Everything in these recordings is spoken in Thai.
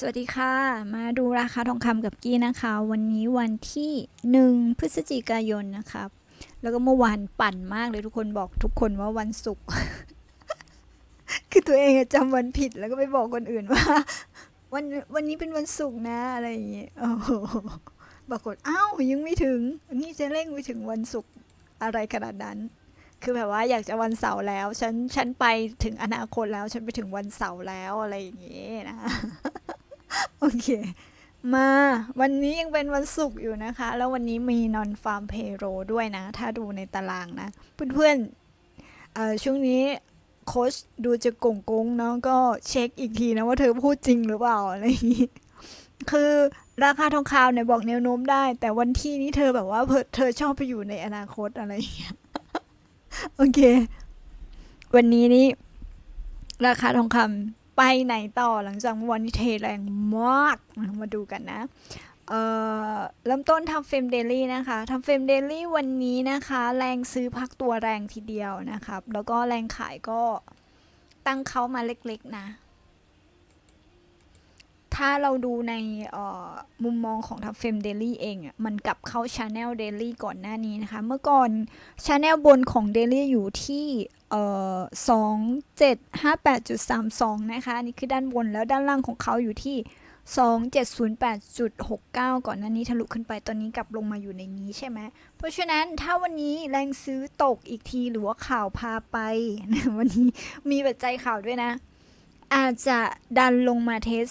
สวัสดีค่ะ มาดูราคาทองคำกับกี้นะคะ วันนี้วันที่ 1 พฤศจิกายนนะครับ แล้วก็เมื่อวานปั่นมากเลยทุกคนบอกทุกคนว่าวันศุกร์ คือตัวเองจำวันผิดแล้วก็ไปบอกคนอื่นว่า วันวันนี้เป็นวันศุกร์นะอะไรอย่างเงี้ยโอ้โหปรากฏอ้าวยังไม่ถึง นี่จะเร่งไปถึงวันศุกร์อะไรขนาดนั้น คือแบบว่าอยากจะวันเสาร์แล้ว ฉันฉันไปถึงอนาคตแล้ว ฉันไปถึงวันเสาร์แล้วอะไรอย่างเงี้ยนะ โอเค มาวันนี้ยังเป็นวันศุกร์อยู่นะคะ แล้ววันนี้มีนอนฟาร์มเพโรด้วยนะ ถ้าดูในตารางนะ เพื่อนๆช่วงนี้โค้ชดูจะกงกงเนาะก็เช็คอีกทีนะว่าเธอพูดจริงหรือเปล่าอะไรอย่างงี้คือราคาทองคำเนี่ยบอกแนวโน้มได้ แต่วันที่นี้เธอแบบว่าเพิ่นเธอชอบไปอยู่ในอนาคตอะไรอย่างเงี้ยโอเค วันนี้นี่ราคาทองคำ ไปไหนต่อหลังจากเมื่อวันนี้เทแรงมาก มาดูกันนะเเริ่มต้นทำเฟรมเดลี่นะคะทำเฟรมเดลี่วันนี้นะคะ แรงซื้อพักตัวแรงทีเดียวนะครับ แล้วก็แรงขายก็ตั้งเขามาเล็กๆนะ ถ้าเราดูในมุมมองของทัฟเฟมเดลี่เองอะมันกลับเข้าชาแนลเดลี่ก่อนหน้านี้นะคะ เมื่อก่อนชาแนลบนของเดลี่อยู่ที่สองเจ็ดห้าแปดจุดสามสองนะคะอันนี่คือด้านบนแล้วด้านล่างของเขาอยู่ที่สองเจ็ดศูนย์แปดจุดหกเก้าก่อนหน้านี้ทะลุขึ้นไป ตอนนี้กลับลงมาอยู่ในนี้ใช่ไหม เพราะฉะนั้นถ้าวันนี้แรงซื้อตกอีกทีหรือว่าข่าวพาไป วันนี้มีปัจจัยข่าวด้วยนะ อาจจะดันลงมาเทส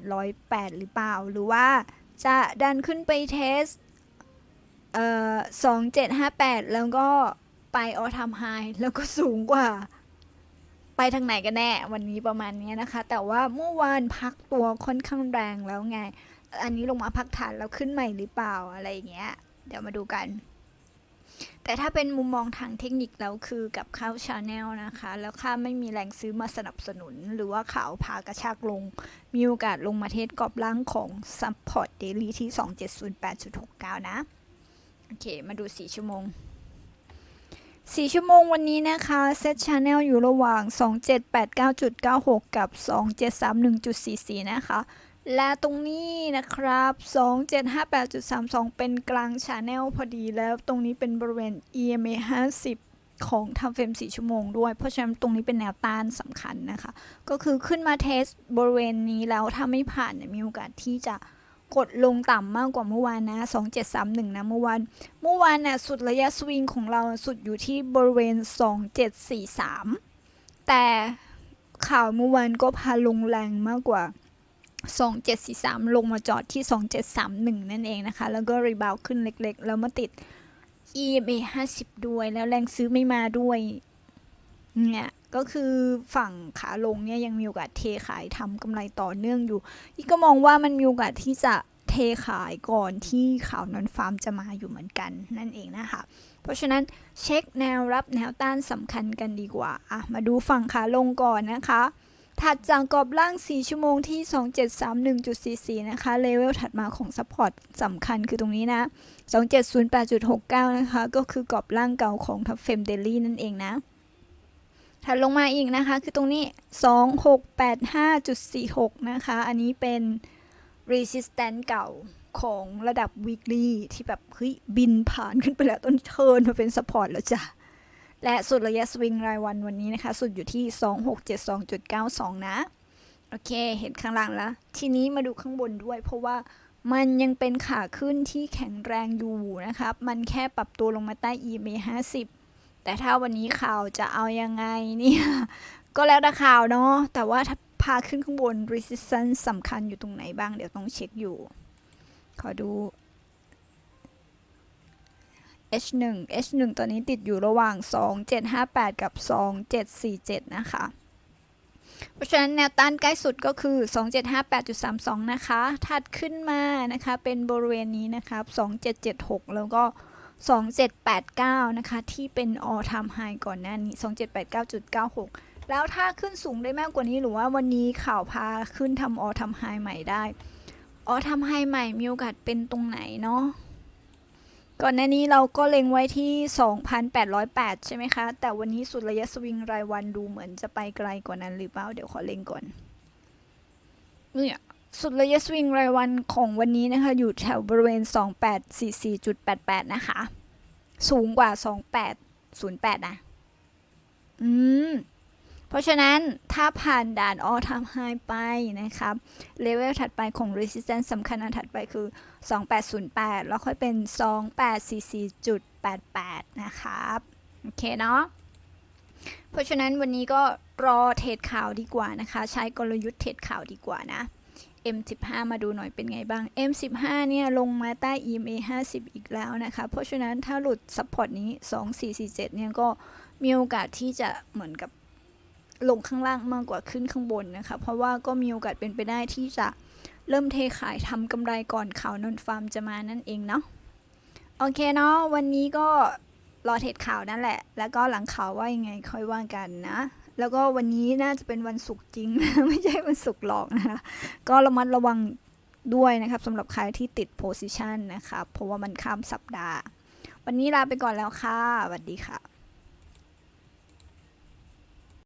2,708 หรือเปล่า หรือว่าจะดันขึ้นไปเทสเอ่อ2758 แล้วก็ไปออทามไฮแล้วก็สูงกว่า ไปทางไหนกันแน่ วันนี้ประมาณนี้นะคะ แต่ว่าเมื่อวานพักตัวค่อนข้างแรงแล้วไง อันนี้ลงมาพักฐานแล้วขึ้นใหม่หรือเปล่าอะไรอย่างเงี้ย เดี๋ยวมาดูกัน แต่ถ้าเป็นมุมมองทางเทคนิคแล้วคือกับเข้าชาแนลนะคะ แล้วค่าไม่มีแรงซื้อมาสนับสนุน หรือว่าข่าวพากระชากลง มีโอกาสลงมาเทสกรอบล่างของ Support Daily ที่ 2708.69 นะ โอเค มาดู 4 ชั่วโมง 4 ชั่วโมงวันนี้นะคะเซตชาแนลอยู่ระหว่าง 2789.96 กับ 2731.44 นะคะ และตรงนี้นะครับ 2758.32 เป็นกลางชาแนลพอดีแล้วตรงนี้เป็นบริเวณ EMA 50 ของทำเฟรม 4 ชั่วโมงด้วย เพราะฉะนั้นตรงนี้เป็นแนวต้านสำคัญนะคะ ก็คือขึ้นมาเทสบริเวณนี้แล้วถ้าไม่ผ่านเนี่ยมีโอกาสที่จะกดลงต่ำมากกว่าเมื่อวานนะ 2731 นะเมื่อวาน เมื่อวานน่ะสุดระยะสวิงของเราสุดอยู่ที่บริเวณ 2743 แต่ข่าวเมื่อวานก็พาลงแรงมากกว่า 2743 ลงมาจอดที่ 2731 นั่นเองนะคะ แล้วก็รีบาวขึ้นเล็กๆ แล้วมาติด EMA 50 ด้วย แล้วแรงซื้อไม่มาด้วย เนี่ย ก็คือฝั่งขาลงเนี่ยยังมีโอกาสเทขายทำกำไรต่อเนื่องอยู่ อีกก็มองว่ามันมีโอกาสที่จะเทขายก่อนที่ข่าวนอนฟาร์มจะมาอยู่เหมือนกันนั่นเองนะคะ เพราะฉะนั้นเช็คแนวรับแนวต้านสำคัญกันดีกว่า อะ มาดูฝั่งขาลงก่อนนะคะ ถัดจากกรอบล่าง 4 ชั่วโมงที่ 2731.44 นะคะ เลเวลถัดมาของซัพพอร์ตสำคัญคือตรงนี้นะ 2708.69 นะคะ ก็คือกรอบล่างเก่าของทับเฟมเดลี่นั่นเองนะ ถัดลงมาอีกนะคะ คือตรงนี้ 2685.46 นะคะ อันนี้เป็น resistance เก่าของระดับ weekly ที่แบบเฮ้ยบินผ่านขึ้นไปแล้วต้นเทินมาเป็น support แล้วจ้ะ และสุดระยะสวิงรายวันวันนี้นะคะ สุดอยู่ที่ 2672.92 นะ โอเค เห็นข้างล่างแล้ว ทีนี้มาดูข้างบนด้วย เพราะว่ามันยังเป็นขาขึ้นที่แข็งแรงอยู่นะครับ มันแค่ปรับตัวลงมาใต้ EMA 50 แต่ถ้าวันนี้ข่าวจะเอายังไงเนี่ย ก็แล้วแต่ข่าวเนาะ แต่ว่าถ้าพาขึ้นข้างบน resistance สำคัญอยู่ตรงไหนบ้าง เดี๋ยวต้องเช็คอยู่ ขอดู H1 H1 ตอนนี้ติดอยู่ระหว่าง 2758 กับ 2747 นะคะ เพราะฉะนั้นแนวต้านใกล้สุดก็คือ 2758.32 นะคะ ถัดขึ้นมานะคะ เป็นบริเวณนี้นะครับ2776 แล้วก็ 2789 นะคะ ที่เป็น all time high ก่อนหน้านี้ 2789.96 แล้วถ้าขึ้นสูงได้มากกว่านี้หรือว่าวันนี้ข่าวพาขึ้นทำ all time high ใหม่ได้ all time high ใหม่มีโอกาสเป็นตรงไหนเนาะ ก่อนหน้านี้เราก็เล็งไว้ที่ 2,808 ใช่ไหมคะ แต่วันนี้สุดระยะสวิงรายวันดูเหมือนจะไปไกลกว่านั้นหรือเปล่า เดี๋ยวขอเล็งก่อน เนี่ยสุดระยะสวิงรายวันของวันนี้นะคะ อยู่แถวบริเวณ 2844.88 นะคะ สูงกว่า 2808 นะ อืม เพราะฉะนั้นถ้าผ่านด่านออทำไฮไปนะครับเลเวลถัดไปของ resistance สำคัญอันถัดไปคือ 2808 แล้วค่อยเป็น 2844.88 นะครับโอเคเนาะเพราะฉะนั้นวันนี้ก็รอเทรดข่าวดีกว่านะคะ ใช้กลยุทธ์เทรดข่าวดีกว่านะ M15 มาดูหน่อยเป็นไงบ้าง M15 เนี่ยลงมาใต้ EMA 50 อีกแล้วนะคะ เพราะฉะนั้นถ้าหลุด support นี้ 2447 เนี่ยก็มีโอกาสที่จะเหมือนกับ ลงข้างล่างมากกว่าขึ้นข้างบนนะคะ เพราะว่าก็มีโอกาสเป็นไปได้ที่จะเริ่มเทขายทำกำไรก่อนข่าวนนฟาร์มจะมานั่นเองเนาะโอเคเนาะวันนี้ก็รอเทรดข่าวนั่นแหละ แล้วก็หลังข่าวว่ายังไงค่อยว่ากันนะ แล้วก็วันนี้น่าจะเป็นวันศุกร์จริงไม่ใช่วันศุกร์หลอกนะคะก็ระมัดระวังด้วยนะครับสำหรับใครที่ติดโพซิชันนะครับเพราะว่ามันข้ามสัปดาห์ วันนี้ลาไปก่อนแล้วค่ะสวัสดีค่ะ